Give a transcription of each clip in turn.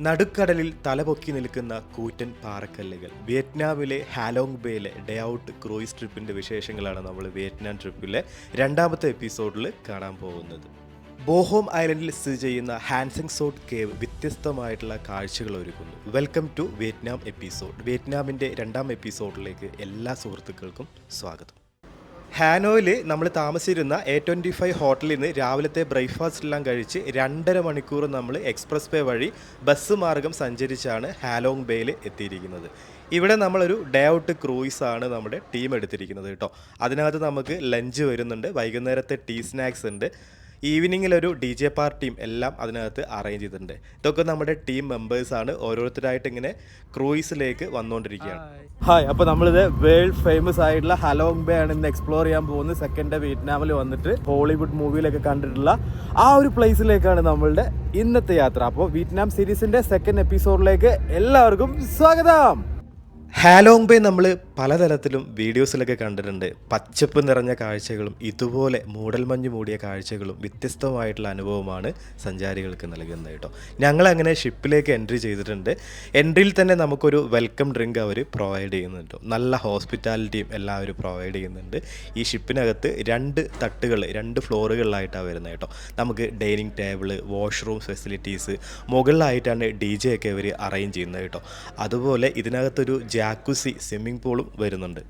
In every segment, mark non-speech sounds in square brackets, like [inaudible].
നടുക്കടലിൽ തലപൊക്കി നിൽക്കുന്ന കൂറ്റൻ പാറക്കല്ലുകൾ. വിയറ്റ്നാമിലെ ഹാലോങ് ബേയിലെ ഡേ ഔട്ട് ക്രൂയിസ് ട്രിപ്പിന്റെ വിശേഷങ്ങളാണ് നമ്മൾ വിയറ്റ്നാം ട്രിപ്പിലെ രണ്ടാമത്തെ എപ്പിസോഡിൽ കാണാൻ പോകുന്നത്. ബോഹോം ഐലൻഡിൽ സ്ഥിതി ചെയ്യുന്ന ഹാൻസിങ് സോട്ട് കേവ് വ്യത്യസ്തമായിട്ടുള്ള കാഴ്ചകൾ ഒരുക്കുന്നു. Welcome to Vietnam episode. വിയറ്റ്നാമിന്റെ രണ്ടാം എപ്പിസോഡിലേക്ക് എല്ലാ സുഹൃത്തുക്കൾക്കും സ്വാഗതം. ഹാനോയിൽ നമ്മൾ താമസിച്ചിരുന്ന എ ട്വന്റി ഫൈവ് ഹോട്ടലിൽ നിന്ന് രാവിലത്തെ ബ്രേക്ക്ഫാസ്റ്റ് എല്ലാം കഴിച്ച് രണ്ടര മണിക്കൂർ നമ്മൾ എക്സ്പ്രസ് വേ വഴി ബസ് മാർഗം സഞ്ചരിച്ചാണ് ഹാലോങ് ബേയിൽ എത്തിയിരിക്കുന്നത്. ഇവിടെ നമ്മളൊരു ഡേ ഔട്ട് ക്രൂയിസ് ആണ് നമ്മുടെ ടീം എടുത്തിരിക്കുന്നത് കേട്ടോ. അതിനകത്ത് നമുക്ക് ലഞ്ച് വരുന്നുണ്ട് വൈകുന്നേരത്തെ ടീ സ്നാക്സ് ഉണ്ട്. ഈവനിങ്ങിൽ ഒരു ഡി ജെ പാർട്ടിയും എല്ലാം അതിനകത്ത് അറേഞ്ച് ചെയ്തിട്ടുണ്ട്. ഇതൊക്കെ നമ്മുടെ ടീം മെമ്പേഴ്സാണ് ഓരോരുത്തരായിട്ട് ഇങ്ങനെ ക്രൂയിസിലേക്ക് വന്നുകൊണ്ടിരിക്കുകയാണ്. ഹായ് അപ്പോൾ നമ്മളിത് വേൾഡ് ഫേമസ് ആയിട്ടുള്ള ഹലോങ് ബേ ആണ് ഇന്ന് എക്സ്പ്ലോർ ചെയ്യാൻ പോകുന്നത്. സെക്കൻഡ് ഡേ വിയറ്റ്നാമിൽ വന്നിട്ട് ഹോളിവുഡ് മൂവിയിലൊക്കെ കണ്ടിട്ടുള്ള ആ ഒരു പ്ലേസിലേക്കാണ് നമ്മളുടെ ഇന്നത്തെ യാത്ര. അപ്പോൾ വിയറ്റ്നാം സീരീസിന്റെ സെക്കൻഡ് എപ്പിസോഡിലേക്ക് എല്ലാവർക്കും സ്വാഗതം. ഹാലോങ് ബേ നമ്മൾ പലതരത്തിലും വീഡിയോസിലൊക്കെ കണ്ടിട്ടുണ്ട്. പച്ചപ്പ് നിറഞ്ഞ കാഴ്ചകളും ഇതുപോലെ മൂടൽമഞ്ഞ് മൂടിയ കാഴ്ചകളും വ്യത്യസ്തമായിട്ടുള്ള അനുഭവമാണ് സഞ്ചാരികൾക്ക് നൽകുന്നത് കേട്ടോ. ഞങ്ങളങ്ങനെ ഷിപ്പിലേക്ക് എൻട്രി ചെയ്തിട്ടുണ്ട്. എൻട്രിയിൽ തന്നെ നമുക്കൊരു വെൽക്കം ഡ്രിങ്ക് അവർ പ്രൊവൈഡ് ചെയ്യുന്നുണ്ട് നല്ല ഹോസ്പിറ്റാലിറ്റിയും അവർ പ്രൊവൈഡ് ചെയ്യുന്നുണ്ട്. ഈ ഷിപ്പിനകത്ത് രണ്ട് തട്ടുകൾ രണ്ട് ഫ്ലോറുകളിലായിട്ടാണ് വരുന്നത് കേട്ടോ. നമുക്ക് ഡൈനിങ് ടേബിൾ വാഷ്റൂം ഫെസിലിറ്റീസ് മുകളിലായിട്ടാണ് ഡി ജെ ഒക്കെ അവർ അറേഞ്ച് ചെയ്യുന്നത് കേട്ടോ. അതുപോലെ ഇതിനകത്തൊരു ജാക്കുസി സ്വിമ്മിംഗ് പൂളും വരുന്നുണ്ട്.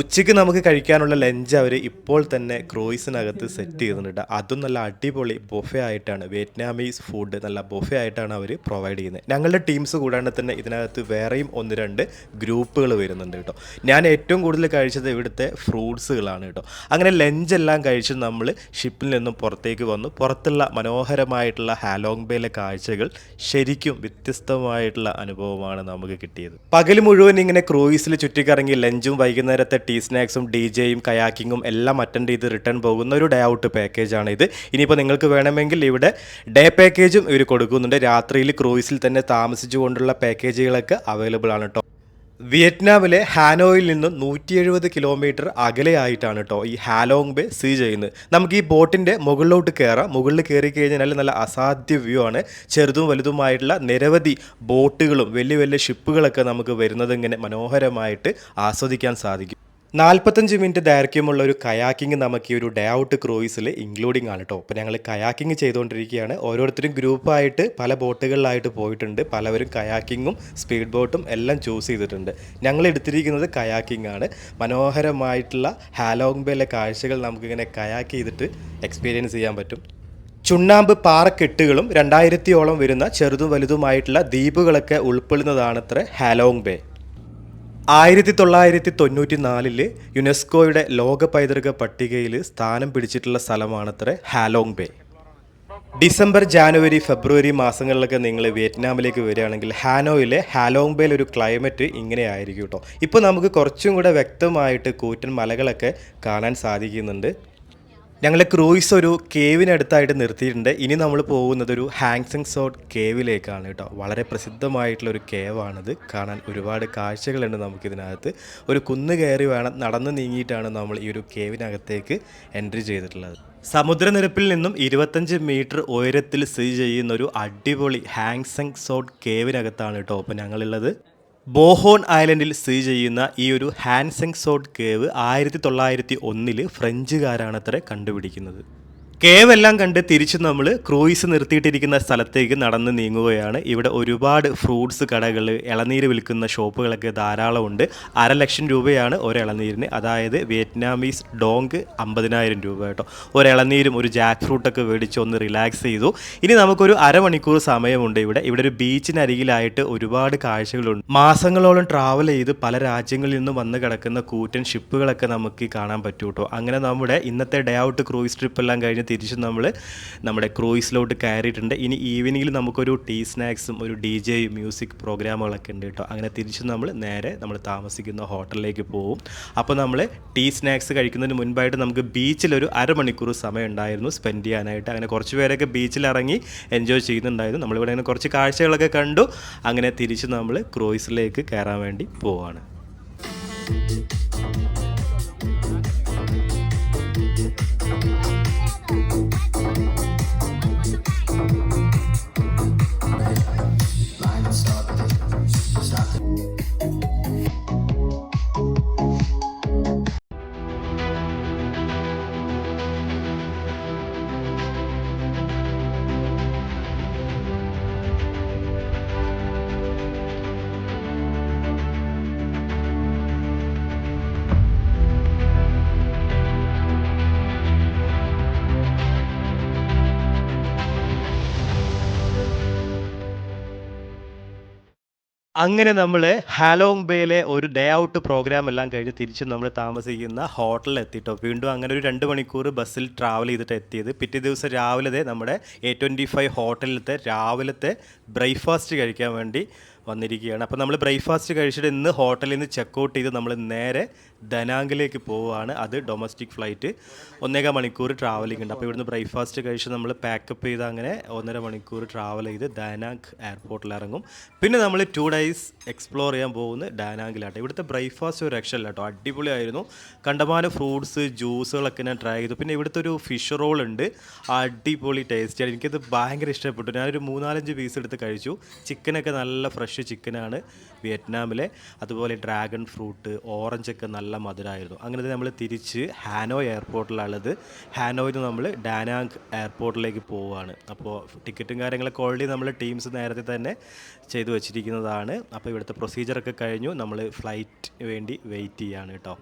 ഉച്ചയ്ക്ക് നമുക്ക് കഴിക്കാനുള്ള ലഞ്ച് അവർ ഇപ്പോൾ തന്നെ ക്രൂയിസിനകത്ത് സെറ്റ് ചെയ്തിട്ടുണ്ട് അതും നല്ല അടിപൊളി ബൊഫെ ആയിട്ടാണ്. വിയറ്റ്നാമീസ് ഫുഡ് നല്ല ബൊഫെ ആയിട്ടാണ് അവർ പ്രൊവൈഡ് ചെയ്യുന്നത്. ഞങ്ങളുടെ ടീംസ് കൂടാണ്ട് തന്നെ ഇതിനകത്ത് വേറെയും ഒന്ന് രണ്ട് ഗ്രൂപ്പുകൾ വരുന്നുണ്ട് കേട്ടോ. ഞാൻ ഏറ്റവും കൂടുതൽ കഴിച്ചത് ഇവിടുത്തെ ഫ്രൂട്ട്സുകളാണ് കേട്ടോ. അങ്ങനെ ലഞ്ച് എല്ലാം കഴിച്ച് നമ്മൾ ഷിപ്പിൽ നിന്നും പുറത്തേക്ക് വന്നു. പുറത്തുള്ള മനോഹരമായിട്ടുള്ള ഹാലോങ് ബേയിലെ കാഴ്ചകൾ ശരിക്കും വ്യത്യസ്തമായിട്ടുള്ള അനുഭവമാണ് നമുക്ക് കിട്ടിയത്. പകൽ മുഴുവൻ ഇങ്ങനെ ക്രൂയിസിൽ ചുറ്റിക്കറങ്ങി ലഞ്ചും വൈകുന്നേരത്തെ ടീ സ്നാക്സും ഡി ജെയും കയാക്കിങ്ങും എല്ലാം അറ്റൻഡ് ചെയ്ത് റിട്ടേൺ പോകുന്ന ഒരു ഡേ ഔട്ട് പാക്കേജാണ് ഇത്. ഇനിയിപ്പോൾ നിങ്ങൾക്ക് വേണമെങ്കിൽ ഇവിടെ ഡേ പാക്കേജും ഇവർ കൊടുക്കുന്നുണ്ട്. രാത്രിയിൽ ക്രൂയിസിൽ തന്നെ താമസിച്ചുകൊണ്ടുള്ള പാക്കേജുകളൊക്കെ അവൈലബിൾ ആണ് കേട്ടോ വിയറ്റ്നാമിലെ ഹാനോയിൽ നിന്നും നൂറ്റി എഴുപത് കിലോമീറ്റർ അകലെയായിട്ടാണ് കേട്ടോ ഈ ഹാലോങ് ബേ സ്ഥിതി ചെയ്യുന്നത്. നമുക്ക് ഈ ബോട്ടിന്റെ മുകളിലോട്ട് കയറാം മുകളിൽ കയറി കഴിഞ്ഞാൽ നല്ല അസാധ്യ വ്യൂ ആണ്. ചെറുതും വലുതുമായിട്ടുള്ള നിരവധി ബോട്ടുകളും വലിയ വലിയ ഷിപ്പുകളൊക്കെ നമുക്ക് വരുന്നത് ഇങ്ങനെ മനോഹരമായിട്ട് ആസ്വദിക്കാൻ സാധിക്കും. നാൽപ്പത്തഞ്ച് മിനിറ്റ് ദൈർഘ്യമുള്ള ഒരു കയാക്കിംഗ് നമുക്ക് ഈ ഒരു ഡേ ഔട്ട് ക്രൂയിസിൽ ഇൻക്ലൂഡിംഗ് ആണ് കേട്ടോ അപ്പോൾ ഞങ്ങൾ കയാക്കിംഗ് ചെയ്തുകൊണ്ടിരിക്കുകയാണ്. ഓരോരുത്തരും ഗ്രൂപ്പായിട്ട് പല ബോട്ടുകളിലായിട്ട് പോയിട്ടുണ്ട്. പലവരും കയാക്കിങ്ങും സ്പീഡ് ബോട്ടും എല്ലാം ചൂസ് ചെയ്തിട്ടുണ്ട്. ഞങ്ങൾ എടുത്തിരിക്കുന്നത് കയാക്കിംഗ് ആണ്. മനോഹരമായിട്ടുള്ള ഹാലോങ് ബേയിലെ കാഴ്ചകൾ നമുക്കിങ്ങനെ കയാക്ക് ചെയ്തിട്ട് എക്സ്പീരിയൻസ് ചെയ്യാൻ പറ്റും. ചുണ്ണാമ്പ് പാറക്കെട്ടുകളും രണ്ടായിരത്തിയോളം വരുന്ന ചെറുതും വലുതുമായിട്ടുള്ള ദ്വീപുകളൊക്കെ ഉൾപ്പെടുന്നതാണത്ര ഹാലോങ് ബേ. ആയിരത്തി തൊള്ളായിരത്തി തൊണ്ണൂറ്റി നാലിൽ യുനെസ്കോയുടെ ലോക പൈതൃക പട്ടികയിൽ സ്ഥാനം പിടിച്ചിട്ടുള്ള സ്ഥലമാണത്രേ Halong Bay December January February മാസങ്ങളിലൊക്കെ നിങ്ങൾ വിയറ്റ്നാമിലേക്ക് വരികയാണെങ്കിൽ ഹാനോയിലെ ഹാലോങ് ബേയിൽ ഒരു ക്ലൈമറ്റ് ഇങ്ങനെ ആയിരിക്കും കേട്ടോ ഇപ്പോൾ നമുക്ക് കുറച്ചും കൂടെ വ്യക്തമായിട്ട് കൂറ്റൻ മലകളൊക്കെ കാണാൻ സാധിക്കുന്നുണ്ട്. ഞങ്ങൾ ക്രൂയിസ് ഒരു കേവിനടുത്തായിട്ട് നിർത്തിയിട്ടുണ്ട്. ഇനി നമ്മൾ പോകുന്നത് ഒരു ഹാങ്സിങ് സോട്ട് കേവിലേക്കാണ് കേട്ടോ. വളരെ പ്രസിദ്ധമായിട്ടുള്ള ഒരു കേവാണിത് കാണാൻ ഒരുപാട് കാഴ്ചകളുണ്ട് നമുക്കിതിനകത്ത്. ഒരു കുന്ന് കയറി വേണം നടന്ന് നീങ്ങിയിട്ടാണ് നമ്മൾ ഈ ഒരു കേവിനകത്തേക്ക് എൻട്രി ചെയ്തിട്ടുള്ളത്. സമുദ്രനിരപ്പിൽ നിന്നും ഇരുപത്തഞ്ച് മീറ്റർ ഉയരത്തിൽ സ്ഥിതി ചെയ്യുന്ന ഒരു അടിപൊളി ഹാങ്സങ് സോട്ട് കേവിനകത്താണ് കേട്ടോ ഇപ്പോൾ ഞങ്ങളുള്ളത്. ബോഹോൺ ഐലൻഡിൽ സ്ഥിതി ചെയ്യുന്ന ഈ ഒരു ഹാൻസെങ് സോഡ് കേവ് ആയിരത്തി തൊള്ളായിരത്തി ഒന്നിൽ ഫ്രഞ്ചുകാരാണത്രേ കണ്ടുപിടിക്കുന്നത്. കേവ് എല്ലാം കണ്ട് തിരിച്ച് നമ്മൾ ക്രൂയിസ് നിർത്തിയിട്ടിരിക്കുന്ന സ്ഥലത്തേക്ക് നടന്ന് നീങ്ങുകയാണ്. ഇവിടെ ഒരുപാട് ഫ്രൂട്ട്സ് കടകൾ ഇളനീര് വിൽക്കുന്ന ഷോപ്പുകളൊക്കെ ധാരാളമുണ്ട്. അര ലക്ഷം രൂപയാണ് ഒരു ഇളനീരിന്. അതായത് വിയറ്റ്നാമീസ് ഡോങ്ക് അമ്പതിനായിരം രൂപ കേട്ടോ. ഒരു ഇളനീരും ഒരു ജാക്ക് ഫ്രൂട്ടൊക്കെ മേടിച്ച് ഒന്ന് റിലാക്സ് ചെയ്തു. ഇനി നമുക്കൊരു അരമണിക്കൂർ സമയമുണ്ട് ഇവിടെ. ഇവിടെ ഒരു ബീച്ചിനരികിലായിട്ട് ഒരുപാട് കാഴ്ചകളുണ്ട്. മാസങ്ങളോളം ട്രാവൽ ചെയ്ത് പല രാജ്യങ്ങളിൽ നിന്നും വന്ന് കിടക്കുന്ന കൂറ്റൻ ഷിപ്പുകളൊക്കെ നമുക്ക് കാണാൻ പറ്റൂട്ടോ അങ്ങനെ നമ്മുടെ ഇന്നത്തെ ഡേ ഔട്ട് ക്രൂയിസ് ട്രിപ്പ് എല്ലാം കഴിഞ്ഞ് തിരിച്ച് നമ്മൾ നമ്മുടെ ക്രൂയിസിലോട്ട് കയറിയിട്ടുണ്ട്. ഇനി ഈവനിങ്ങിൽ നമുക്കൊരു ടീ സ്നാക്സും ഒരു ഡി ജെ മ്യൂസിക് പ്രോഗ്രാമുകളൊക്കെ ഉണ്ട് കേട്ടോ. അങ്ങനെ തിരിച്ച് നമ്മൾ നേരെ നമ്മൾ താമസിക്കുന്ന ഹോട്ടലിലേക്ക് പോകും അപ്പോൾ നമ്മൾ ടീ സ്നാക്സ് കഴിക്കുന്നതിന് മുൻപായിട്ട് നമുക്ക് ബീച്ചിലൊരു അരമണിക്കൂർ സമയം ഉണ്ടായിരുന്നു സ്പെൻഡ് ചെയ്യാനായിട്ട്. അങ്ങനെ കുറച്ച് പേരൊക്കെ ബീച്ചിൽ ഇറങ്ങി എൻജോയ് ചെയ്യുന്നുണ്ടായിരുന്നു. നമ്മളിവിടെ അങ്ങനെ കുറച്ച് കാഴ്ചകളൊക്കെ കണ്ടു. അങ്ങനെ തിരിച്ച് നമ്മൾ ക്രൂയിസിലേക്ക് കയറാൻ വേണ്ടി പോവാണ്. അങ്ങനെ നമ്മൾ ഹാലോങ് ബേയിലെ ഒരു ഡേ ഔട്ട് പ്രോഗ്രാം എല്ലാം കഴിഞ്ഞ് തിരിച്ച് നമ്മൾ താമസിക്കുന്ന ഹോട്ടലിൽ എത്തിയിട്ടോ വീണ്ടും അങ്ങനെ ഒരു രണ്ട് മണിക്കൂർ ബസ്സിൽ ട്രാവൽ ചെയ്തിട്ട് എത്തിയത്. പിറ്റേ ദിവസം രാവിലത്തെ നമ്മുടെ എ ട്വന്റി ഫൈവ് ഹോട്ടലിലത്തെ രാവിലത്തെ ബ്രേക്ക്ഫാസ്റ്റ് കഴിക്കാൻ വേണ്ടി വന്നിരിക്കുകയാണ്. അപ്പോൾ നമ്മൾ ബ്രേക്ക്ഫാസ്റ്റ് കഴിച്ചിട്ട് ഇന്ന് ഹോട്ടലിൽ നിന്ന് ചെക്ക് ഔട്ട് ചെയ്ത് നമ്മൾ നേരെ ദനാങ്കിലേക്ക് പോവുകയാണ് അത് ഡൊമസ്റ്റിക് ഫ്ലൈറ്റ് ഒന്നേകാൽ മണിക്കൂർ ട്രാവലിംഗ് ഉണ്ട്. അപ്പോൾ ഇവിടുന്ന് ബ്രേക്ക്ഫാസ്റ്റ് കഴിച്ച് നമ്മൾ പാക്കപ്പ് ചെയ്ത് അങ്ങനെ ഒന്നര മണിക്കൂർ ട്രാവൽ ചെയ്ത് ദാനാങ്ക് എയർപോർട്ടിൽ ഇറങ്ങും. പിന്നെ നമ്മൾ ടു ഡേയ്സ് എക്സ്പ്ലോർ ചെയ്യാൻ പോകുന്നത് ഡാനാങ്കിലാട്ടോ ഇവിടുത്തെ ബ്രേക്ക്ഫാസ്റ്റ് ഒരു രക്ഷയില്ല കേട്ടോ. അടിപൊളിയായിരുന്നു. കണ്ടമാനം ഫ്രൂട്ട്സ് ജ്യൂസുകളൊക്കെ ഞാൻ ട്രൈ ചെയ്തു. പിന്നെ ഇവിടുത്തെ ഒരു ഫിഷ് റോൾ ഉണ്ട്. അടിപൊളി ടേസ്റ്റിയാണ് എനിക്കത് ഭയങ്കര ഇഷ്ടപ്പെട്ടു. ഞാനൊരു മൂന്നാലഞ്ച് പീസ് എടുത്ത് കഴിച്ചു. ചിക്കനൊക്കെ നല്ല ഫ്രഷ് ചിക്കനാണ് വിയറ്റ്നാമിലെ. അതുപോലെ ഡ്രാഗൺ ഫ്രൂട്ട് ഓറഞ്ചൊക്കെ നല്ല മധുരമായിരുന്നു അങ്ങനെ നമ്മൾ തിരിച്ച് ഹാനോയ് എയർപോർട്ടിലുള്ളത് ഹാനോയിൽ നിന്ന് നമ്മൾ ഡാനാങ് എയർപോർട്ടിലേക്ക് പോവുകയാണ് അപ്പോൾ ടിക്കറ്റും കാര്യങ്ങളൊക്കെ ഓൾറെഡി നമ്മൾ ടീംസ് നേരത്തെ തന്നെ ചെയ്തു വെച്ചിരിക്കുന്നതാണ്. അപ്പോൾ ഇവിടുത്തെ പ്രൊസീജിയറൊക്കെ കഴിഞ്ഞു. നമ്മൾ ഫ്ലൈറ്റ് വേണ്ടി വെയിറ്റ് ചെയ്യാണ് കേട്ടോ.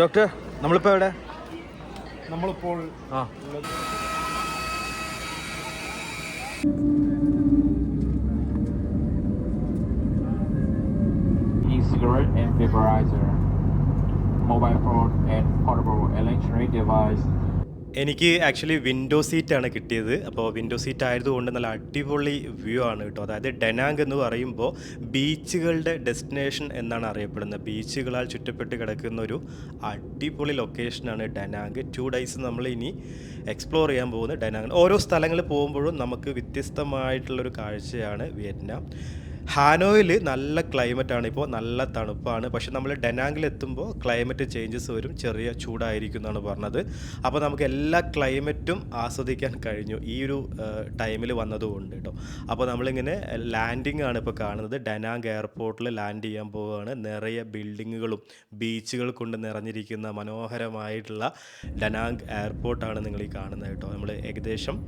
ഡോക്ടർ നമ്മളിപ്പോൾ എവിടെ? നമ്മളിപ്പോൾ ആ. E-cigarette and vaporizer, mobile phone and portable electronic device. എനിക്ക് ആക്ച്വലി വിൻഡോ സീറ്റാണ് കിട്ടിയത്. അപ്പോൾ വിൻഡോ സീറ്റ് ആയതുകൊണ്ട് നല്ല അടിപൊളി വ്യൂ ആണ് കേട്ടോ. അതായത് ഡെനാങ് എന്ന് പറയുമ്പോൾ ബീച്ചുകളുടെ ഡെസ്റ്റിനേഷൻ എന്നാണ് അറിയപ്പെടുന്നത്. ബീച്ചുകളാൽ ചുറ്റപ്പെട്ട് കിടക്കുന്ന ഒരു അടിപൊളി ലൊക്കേഷനാണ് ഡെനാങ് ടു ഡേയ്സ് നമ്മൾ ഇനി എക്സ്പ്ലോർ ചെയ്യാൻ പോകുന്നത് ഡെനാങ് ഓരോ സ്ഥലങ്ങളിൽ പോകുമ്പോഴും നമുക്ക് വ്യത്യസ്തമായിട്ടുള്ളൊരു കാഴ്ചയാണ് വിയറ്റ്നാം. ഹാനോയിൽ നല്ല ക്ലൈമറ്റ് ആണ് ഇപ്പോൾ നല്ല തണുപ്പാണ്. പക്ഷെ നമ്മൾ ഡെനാങ്കിൽ എത്തുമ്പോൾ ക്ലൈമറ്റ് ചേഞ്ചസ് വരും ചെറിയ ചൂടായിരിക്കും എന്നാണ് പറഞ്ഞത്. അപ്പോൾ നമുക്ക് എല്ലാ ക്ലൈമറ്റും ആസ്വദിക്കാൻ കഴിഞ്ഞു ഈ ഒരു ടൈമിൽ വന്നതുകൊണ്ട് കേട്ടോ. അപ്പോൾ നമ്മളിങ്ങനെ ലാൻഡിംഗ് ആണ് ഇപ്പോൾ കാണുന്നത്. ഡെനാങ് എയർപോർട്ടിൽ ലാൻഡ് ചെയ്യാൻ പോവുകയാണ്. നിറയെ ബിൽഡിങ്ങുകളും ബീച്ചുകൾ കൊണ്ട് നിറഞ്ഞിരിക്കുന്ന മനോഹരമായിട്ടുള്ള ഡെനാങ് എയർപോർട്ടാണ് നിങ്ങൾ ഈ കാണുന്നത് കേട്ടോ. നമ്മൾ ഏകദേശം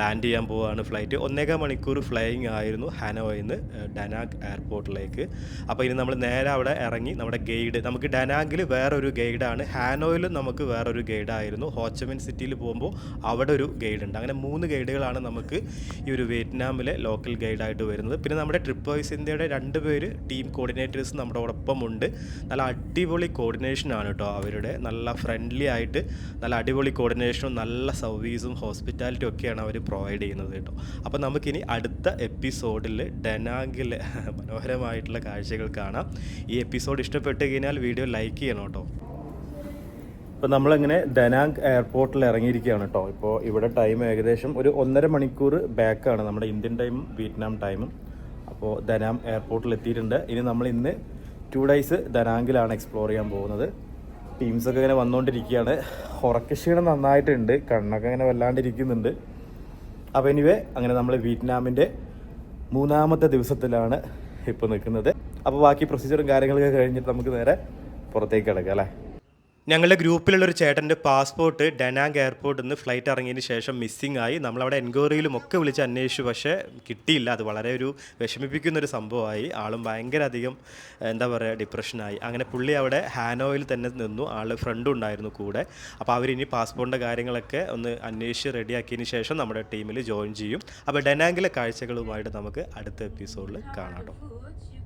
ലാൻഡ് ചെയ്യാൻ പോവുകയാണ് ഫ്ലൈറ്റ് ഒന്നേകാൽ മണിക്കൂർ ഫ്ലൈയിങ് ആയിരുന്നു ഹാനോയിൽ നിന്ന് ഡനാഗ് എയർപോർട്ടിലേക്ക് അപ്പോൾ ഇനി നമ്മൾ നേരെ അവിടെ ഇറങ്ങി നമ്മുടെ ഗൈഡ് നമുക്ക് ഡനാഗിൽ വേറൊരു ഗൈഡാണ് ഹാനോയിലും നമുക്ക് വേറൊരു ഗൈഡായിരുന്നു ഹോച്ചമിൻ സിറ്റിയിൽ പോകുമ്പോൾ അവിടെ ഒരു ഗൈഡ് ഉണ്ട്. അങ്ങനെ മൂന്ന് ഗൈഡുകളാണ് നമുക്ക് ഈ ഒരു വിയറ്റ്നാമിലെ ലോക്കൽ ഗൈഡായിട്ട് വരുന്നത്. പിന്നെ നമ്മുടെ ട്രിപ്പ് വൈസ് ഇന്ത്യയുടെ രണ്ട് പേര് ടീം കോർഡിനേറ്റേഴ്സ് നമ്മുടെ ഒപ്പമുണ്ട്. നല്ല അടിപൊളി കോർഡിനേഷനാണ് കേട്ടോ അവരുടെ. നല്ല ഫ്രണ്ട്ലി ആയിട്ട് നല്ല അടിപൊളി കോർഡിനേഷനും നല്ല സർവീസും ഹോസ്പിറ്റാലിറ്റിയും ഒക്കെയാണ് അവർ പ്രൊവൈഡ് ചെയ്യുന്നത് കേട്ടോ. അപ്പോൾ നമുക്കിനി അടുത്ത എപ്പിസോഡിൽ ഡെനാഗിലെ [laughs] മനോഹരമായിട്ടുള്ള കാഴ്ചകൾ കാണാം. ഈ എപ്പിസോഡ് ഇഷ്ടപ്പെട്ട് കഴിഞ്ഞാൽ വീഡിയോ ലൈക്ക് ചെയ്യണം കേട്ടോ. ഇപ്പോൾ നമ്മളിങ്ങനെ ദനാങ് എയർപോർട്ടിൽ ഇറങ്ങിയിരിക്കുകയാണ് കേട്ടോ. ഇപ്പോൾ ഇവിടെ ടൈം ഏകദേശം ഒരു ഒന്നര മണിക്കൂർ ബാക്കാണ് നമ്മുടെ ഇന്ത്യൻ ടൈമും വിയറ്റ്നാം ടൈമും അപ്പോൾ ദനാം എയർപോർട്ടിൽ എത്തിയിട്ടുണ്ട്. ഇനി നമ്മൾ ഇന്ന് ടു ഡേയ്സ് ദനാങ്കിലാണ് എക്സ്പ്ലോർ ചെയ്യാൻ പോകുന്നത്. ടീംസൊക്കെ ഇങ്ങനെ വന്നുകൊണ്ടിരിക്കുകയാണ് ഉറക്കക്ഷീണം നന്നായിട്ടുണ്ട്. കണ്ണൊക്കെ ഇങ്ങനെ വല്ലാണ്ടിരിക്കുന്നുണ്ട്. അപ്പോൾ എനിവേ അങ്ങനെ നമ്മൾ വിയറ്റ്നാമിന്റെ മൂന്നാമത്തെ ദിവസത്തിലാണ് ഇപ്പോൾ നിൽക്കുന്നത്. അപ്പോൾ ബാക്കി പ്രൊസീജിയറും കാര്യങ്ങളൊക്കെ കഴിഞ്ഞിട്ട് നമുക്ക് നേരെ പുറത്തേക്ക് കിടക്കാം അല്ലേ? ഞങ്ങളുടെ ഗ്രൂപ്പിലുള്ള ഒരു ചേട്ടന്റെ പാസ്പോർട്ട് ഡനാങ് എയർപോർട്ടിൽ നിന്ന് ഫ്ലൈറ്റ് ഇറങ്ങിയതിന് ശേഷം മിസ്സിംഗ് ആയി നമ്മളവിടെ എൻക്വയറിയിലും ഒക്കെ വിളിച്ച് അന്വേഷിച്ചു. പക്ഷേ കിട്ടിയില്ല. അത് വളരെ ഒരു വിഷമിപ്പിക്കുന്ന ഒരു സംഭവമായി. ആളും ഭയങ്കര അധികം എന്താ പറയുക ഡിപ്രഷനായി. അങ്ങനെ പുള്ളി അവിടെ ഹാനോയിൽ തന്നെ നിന്നു. ആൾ ഫ്രണ്ടും ഉണ്ടായിരുന്നു കൂടെ. അപ്പോൾ അവരിനി പാസ്പോർട്ടിന്റെ കാര്യങ്ങളൊക്കെ ഒന്ന് അന്വേഷിച്ച് റെഡിയാക്കിയതിന് ശേഷം നമ്മുടെ ടീമിൽ ജോയിൻ ചെയ്യും. അപ്പോൾ ഡനാങ്കിലെ കാഴ്ചകളുമായിട്ട് നമുക്ക് അടുത്ത എപ്പിസോഡിൽ കാണാം